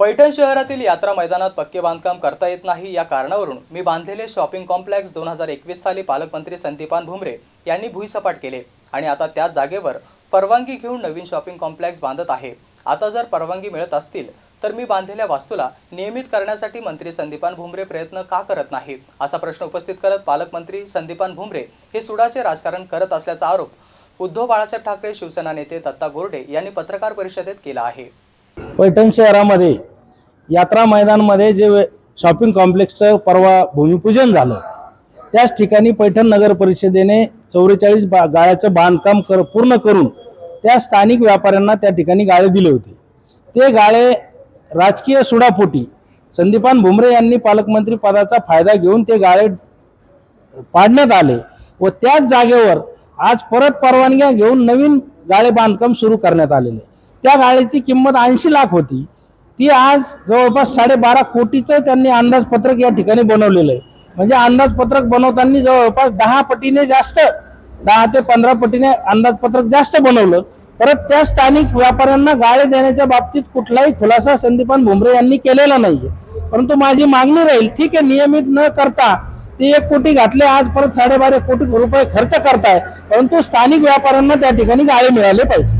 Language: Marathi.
पैठण शहरातील यात्रा मैदानात पक्के बांधकाम करता येत नाही. या कारणावरून मी बांधलेले शॉपिंग कॉम्प्लेक्स दोन हजार एकवीस साली पालकमंत्री संदीपान भुमरे यांनी भुईसपाट केले आणि आता त्या जागेवर परवानगी घेऊन नवीन शॉपिंग कॉम्प्लेक्स बांधत आहे. आता जर परवानगी मिळत असतील तर मी बांधलेल्या वास्तूला नियमित करण्यासाठी मंत्री संदीपान भुमरे प्रयत्न का करत नाही? असा प्रश्न उपस्थित करत पालकमंत्री संदीपान भुमरे हे सुडाचे राजकारण करत असल्याचा आरोप उद्धव बाळासाहेब ठाकरे शिवसेना नेते दत्ता गोरडे यांनी पत्रकार परिषदेत केला आहे. पैठण शहरामध्ये यात्रा मैदानमध्ये जे शॉपिंग कॉम्प्लेक्सचं परवा भूमिपूजन झालं. त्याच ठिकाणी पैठण नगर परिषदेने चौवेचाळीस बा गाळ्याचं बांधकाम कर पूर्ण करून त्या स्थानिक व्यापाऱ्यांना त्या ठिकाणी गाळे दिले होते. ते गाळे राजकीय सुडापोटी संदीपान भुमरे यांनी पालकमंत्री पदाचा फायदा घेऊन ते गाळे पाडण्यात आले व त्याच जागेवर आज परत परवानग्या घेऊन नवीन गाळे बांधकाम सुरू करण्यात आलेले. त्या गाळेची किंमत ऐंशी लाख होती. ती आज जवळपास साडेबारा कोटीचं त्यांनी अंदाजपत्रक या ठिकाणी बनवलेलं आहे. म्हणजे अंदाजपत्रक बनवताना जवळपास दहा पटीने जास्त दहा ते पंधरा पटीने अंदाजपत्रक जास्त बनवलं. परत त्या स्थानिक व्यापाऱ्यांना गाळे देण्याच्या बाबतीत कुठलाही खुलासा संदीपान भुमरे यांनी केलेला नाहीये. परंतु माझी मागणी राहील ठीक आहे नियमित न करता ते एक कोटी घातले आज परत साडेबारा कोटी रुपये खर्च करताय. परंतु स्थानिक व्यापाऱ्यांना त्या ठिकाणी गाळे मिळाले पाहिजे.